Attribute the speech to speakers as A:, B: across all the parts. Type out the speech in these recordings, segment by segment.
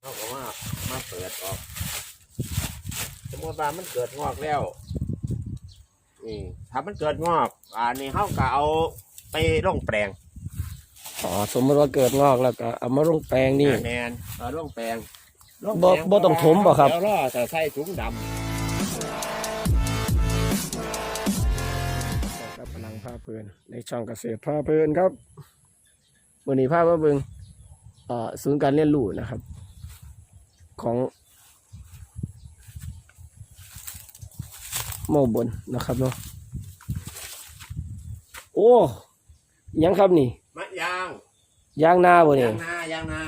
A: เขาก็มามาเปิดออก สมมติว่ามันเกิดงอกแล้วนี่ถ้ามันเกิดงอกอันนี้เขาก็เอาไปลงแปลง
B: อ๋อสมมติว่าเกิดงอกแล้วก็เอามาลงแปลงนี่
A: แมนเอาลงแปลงลง
B: บ่
A: แปล
B: บ่ต้องถมบ่ครับ
A: เดี๋ยวรอแต่ใส่ถุงด
B: ครับพลังผ้าเพลินในช่องเกษตรผ้าเพลินครับวันนี้ผ้ามาเบิงเอ่อศูนย์การเรียนรู้นะครับ ของโมบนนะครับเนาะโอ้ยังครับนี่ำ
A: มะยาง
B: ยางนาบ่เนี่ย
A: ยางนายางนา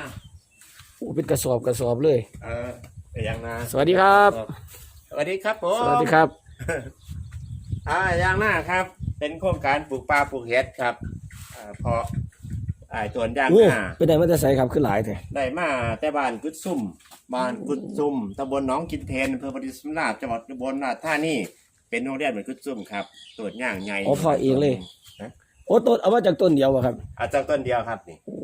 B: โอ้เป็นกระสอบกระสอบเลย
A: เออไปยางนา
B: สวัสดีครับ
A: สวัสดีครับผม
B: สวัสดีครับ
A: อ่ายางนาครับ เป็นโครงการปลูกปลาปลูกเห็ดครับอ่าเพาะ อ่าตัวนยาง
B: โอ้
A: นา
B: เป็นไงมันจะใส่ครับขึ้นหลายแท้
A: ได้มาแต่บ้านกุดซุ่มบ้านกุดซุ่มตำบลหนองกินเทนอำเภอปฏิสมราชจังหวัดอุบลราชธานีเป็นโรงเรียนเหมือนกุดซุ่มครับตรวจย่างใหญ่
B: อ๋อพอเองเลยโอ้ต้นเอามาจากต้นเดียวอะครับ
A: อาจากต้นเดียวครับนี่
B: โอ้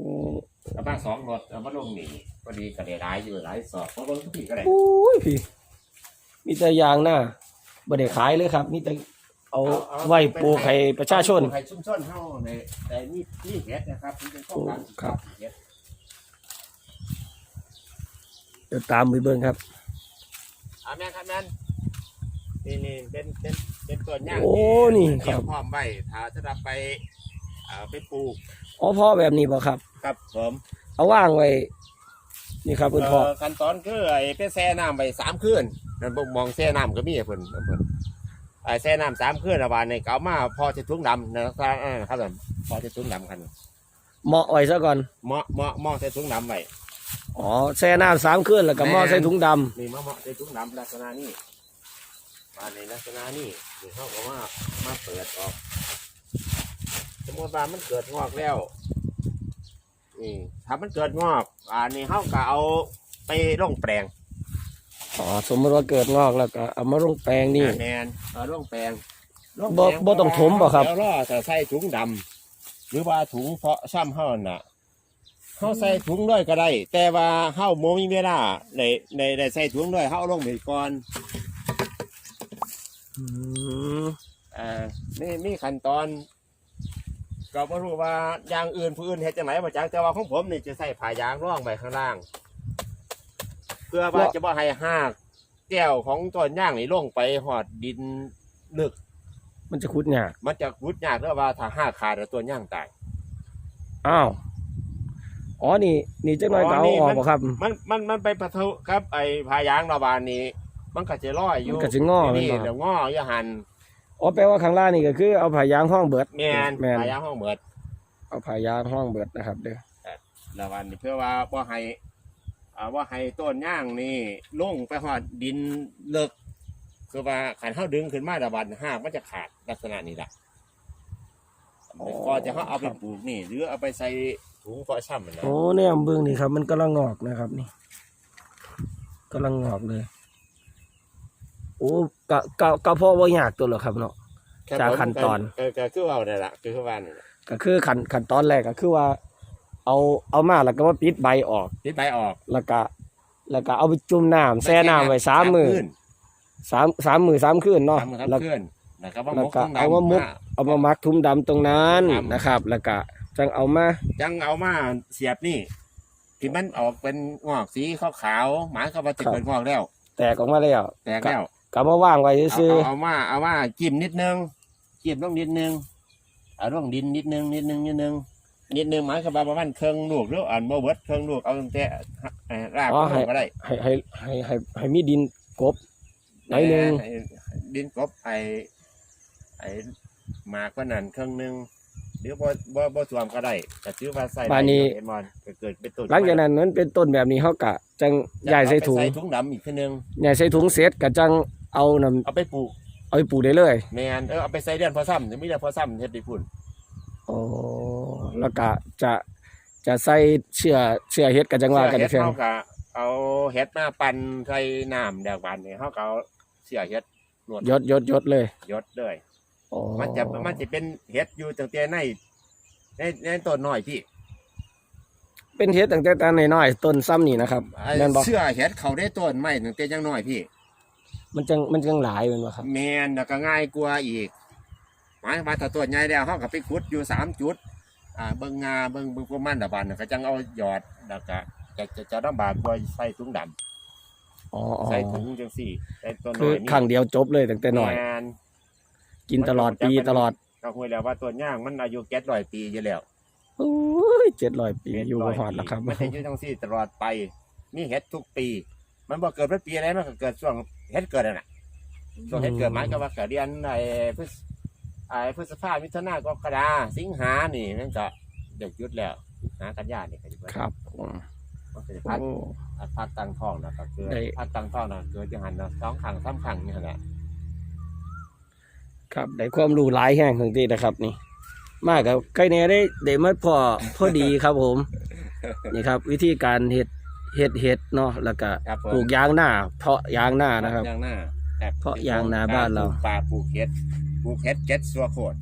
A: เอามาสองรถเอามาลงนี่พอดีก็ได้หลายอยู่หลายสอบเพราะว่าทุกทีก็ได้
B: โอ้ยพี่ มีแต่ยางหน้าบ่ได้ขายเลยครับ มีแต่ เอาไว้ปลูกให้ประชาชน
A: ปลูกให้ชุมชนเฮาในในนี่นี่เห็ดนะครับมันเป็นโครงการปลูกปลาปลูกเห็ด
B: เดี๋ยวตามไปเบิ่งครับ
A: อ่าแม่ครับแม่นนี่นี่เป็นเป็นเป็นต้นย่าง
B: โอ้นี่
A: เตรีย
B: ครั
A: ม
B: บ
A: พร้อมไว้ถ้าจะรับไปเอาไปปลูก
B: อ๋อพ่อแบบนี้บ่ครับ
A: ครับผม
B: เอาว่างไว้นี่ครับคุณพ่อ
A: เอ่อขั้นตอนคือไอ้ไปแช่น้ำไปสามคืนนั่นบ่มองแช่น้ำก็มีเพิ่นเพิ่นไอ้ แช่น้ำสามคืนระบาดในเก่ามาพอจะถุงดำนะครับอ่าครับผมพอจะถุงดำกัน
B: เหมาะไว้ซะก่อน
A: เหมาะเหมาะเหมาะใส่ถุงดำไว้
B: อ๋อแช่น้ำสามคืนแล้วก็หม้อใส่ถุงดำ
A: นี่มาเหมาะใส่ถุงดำลักษณะนี้บานในลักษณะนี้นี่เขาก็มามาเปิดออกสมมติว่ามันเกิดงอกแล้วนี่ถ้ามันเกิดงอกอันนี้เขาก็เอาไปลงแปลง
B: อ๋อสมมติว่าเกิดงอกแล้วก็เอามาลงแปลงนี่
A: แมนเอาลงแปลง
B: บ่บ่ต้องถมบ่ครับ
A: เดี๋ยวรอแต่ใส่ถุงดำหรือว่าถุงเพาะซ้ำเฮาน่ะเฮาใส่ถุงด้วยก็ได้ แต่ว่าเฮาโมมีเวลาในในในใส่ถุงด้วยเฮาเอาลงไปก่อน
B: อืม
A: อ่านี่มีขั้นตอน ก็บ่รู้ว่าอย่างอื่นผู้อื่นเฮ็ดจังไหนบ่จักแต่ว่าของผมนี่จะใส่ผ้ายางร่องไว้ข้างล่าง เพื่อว่าจะบ่ให้หากแก้วของต้นย่างนี่ลงไปหอดดินลึก
B: มันจะคุดยาก
A: มันจะขุดยากแล้วว่าถ้าหากขาดแล้วต้นย่างตาย
B: อ้าว อ๋อ นี่ นี่จังหน่อยก็เอาออกบ่ครับ
A: มันมันมันไปปะทุครับไอ้ผ้ายางระบานนี้ มันก็จะลอยอยู่
B: มันก็สิงอ
A: นี่
B: แม่นบ่
A: เดี๋ยวงออย่าหัน
B: อ๋อ แปลว่าข้างล่างนี่ก็คือเอาผ้ายางห้องเบิด
A: แมน
B: แมน
A: ผ้ายางห้องเหมือด
B: เอาผ้ายางห้องเบิดนะครับ เด้อ
A: ระบานนี้เพื่อว่าบ่ให้ อ่าว่าให้ต้นย่างนี่ลงไปหอดดินเลิก คือว่าขันเท้าดึงขึ้นมาระบานหากมันจะขาดลักษณะนี้แหละก็จะเขาเอาไปปลูกนี่ หรือเอาไปใส่ถุงเพาะช่ำมันนะ
B: โอ้เนี่ยเบิ่งนี่ครับ มันกำลังงอกนะครับนี่กำลังงอกเลย โอ้กะกะกะเพาะว่ายากตัวเหรอครับเนาะ
A: แค่
B: จาก
A: ผม
B: ขั้นตอน
A: ก็ก็คือว่าเนี่ยแหละคือว่านี่นแหละ
B: ก็คือขั้นขั้นตอนแรกก็คือว่า เอาเอามาแล้วก็มาปิดใบออก
A: ติดใบออก
B: แล้วก็แล้วก็เอาไปจุ่มน้ำแช่น้ำไว้สามมือ
A: คืน
B: สามสามมือสามคืนเนาะ
A: สามมือสาม
B: แล้ว
A: คืนนะครับว่า
B: แล้ว
A: มก
B: ก็
A: ข้งดำ
B: เอามามุกเอามามักทุ่มดำตรงนั้น
A: ครับ
B: นะครับ แล้วก็จังเอามา
A: จังเอามาเสียบนี่ที่มันออกเป็นงอกสีขาวๆหมายความว่าจะเป็นงอกแล้ว
B: แตกออกมาแล้ว
A: แตกแล้ว
B: ก็เอามาว่างไว้
A: เอา
B: ซื่อ
A: เอาเอามาเอามาจิ้มนิดนึงจิ้มลงนิดนึงเอาลงดินนิดนึงนิดนึงนิดนึง นิดนึงหมายความว่าประมาณเครื่องลูกหรืออ่านโมเบิร์ตเครื่องลูกเอาตั้งแต่เอ่อรากลงก็ได้
B: ๆให้ให้ให้ให้ให้มีดินกบหน่อยหนึ่ง
A: ไอ้ดินกบไอ้ไอ้หมากก็นั่นเครื่องหนึงหรือบ่บ่บ่สวมก็ได้แต่ถือว่าใส่
B: บานนี้
A: เอมอนก็เกิดเป็นต้น
B: หลังจากนั้นมันเป็นต้นแบบนี้เขากะจังใหญ่ใส่ถุง
A: ใส่ถุงดำอีกทีนึง
B: ใหญ่ใส่ถุงเสร็จก็จังเอานำ
A: เอาไปปลูก
B: เอาไปปลูกได้เลย
A: แมนเออเอาไปใส่เดือนพอซ้ำถึงไม่ได้พอซ้ำเฮ็ดไดีพุ่น
B: โอ้แล้วก็จะจะใส่เชื่อเชื่อเฮ็ดกันจังว่ากัน
A: เฮ็ด
B: เพียง
A: เฮาก็เอาเฮ็ดมาปั่นใส่น้ำแดกบานนี่เฮาก็เอาเสียเฮ็ดนวด
B: ยดยดยดเลย
A: ยดเลย
B: โอ้
A: มันจะมันจะเป็นเฮ็ดอยู่ตั้งแต่ในในในต้นน้อยพี่
B: เป็นเฮ็ดตั้งแต่ตอนน้อยๆต้นซ้ำนี่นะครับ
A: ไอ้
B: แม่นบ่
A: เสื้อเฮ็ดเขาได้ต้นไม้ตั้งแต่ยังน้อยพี่
B: มันจังมันจังหลายแม่นบ่ครับ
A: แมนแล้วก็ง่ายกว่าอีก หมายว่าถ้าต้นใหญ่แล้วเฮาก็ไปขุดอยู่สามจุดอ่าเบิ่งงาเบิ่งเบิ่งพวกมันดะบัดนนก็จังเอาหยอดแล้วก็จะจะจะลำบากกว่าใส่ถุงดำ
B: อ๋ออ๋อ
A: ใส่ถุงจังซี่ใส่ต้น
B: คื
A: น้
B: อ
A: อยนี่
B: ครั้งเดียวจบเลยตั้งแต่น้อย
A: แม่น
B: กินตลอดปีตลอด
A: ก็คุยแล้วว่าต้นย่างมันอายุ700ปีอยู่แล้ว
B: โอ้ย700ปีอยู่บ่ฮอดแล้วครับ
A: มันจะอยู่จังซี่ตลอดไป มีเห็ดทุกปี มันบ่เกิดเป็นปีอะไรมันก็เกิดช่วงเห็ดเกิดนั่นน่ะช่วงเห็ดเกิดหมายก็ว่าเกิดเดือนไอ้พฤษ ไอ้พฤษภามิถุนากรกฎาสิงหานี่มันก็เด็กยุดแล้วหากันยานี่ก็อยู่
B: ครับผม
A: มันก็จะ
B: โอ้
A: พักพักตังทองนะก็คือ
B: ได้
A: พักตังทองนะเกิดจังหันนะสองครั้งสามครั้งนี่หั่นแหละ
B: ครับได้ความรู้หลายแห่งถึงที่นะครับ นี่ มากกับใกล้แน่ได้ได้มาพอพอดีครับผม นี่ครับ วิธีการเฮ็ดเฮ็ดเฮ็ดเนาะแล้วก็
A: ครับผม
B: ปลูกยางหน้า เพาะยางหน้านะครับ
A: ยางหน้าแบบ
B: เพราะยางนาบ้านเรา
A: ปลูกป่าปลูกเห็ด ปลูกเห็ดเจ็ดสัวโคตร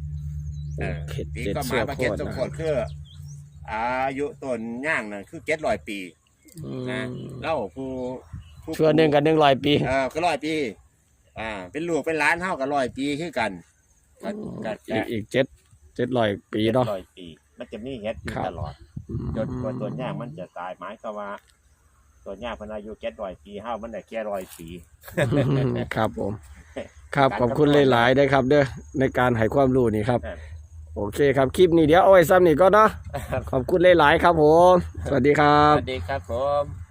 B: ปลูกเฮ็ด
A: ปี
B: เจ็ด
A: ก็ห
B: เสื้
A: มาย
B: อ
A: ว่า
B: โค
A: เจ็ด
B: ตร
A: สัว
B: นะ
A: โค
B: ครั
A: ต
B: บ
A: รคืออายุต้นย่างนั่นคือเจ็ดร้อยปี
B: อืม
A: นะเล่าผู้ผู้
B: ชั่วหนึ่งกันหนึ่งร้อยปี
A: เออก็ร้อยปี อ่า เป็นลูกเป็นหล้านเท่ากับร้อยปีคือกันก็ก็
B: อีกอีกเจ็ดเจ็ดร้อยปีเนาะ
A: ร้อยปี มันจะมีเห็ดอยู่
B: ครับ
A: ตลอด จนกว่าต้นย่างมันจะตายหมายก็ว่าต้นย่างเพนอายุเจ็ดร้อยปีเฮามันได้แค่ร้อยปี
B: ครับผม ครับขอบคุณหลายๆได้ครับ เด้อในการให้ความรู้นี่ครับ
A: ครับ
B: โอเคครับคลิปนี้เดี๋ยวเอาไว้ซ้ำนี่ก็เนาะขอบคุณหลายๆครับผม สวัสดีครั
A: ส
B: บ
A: วัสดีครับผม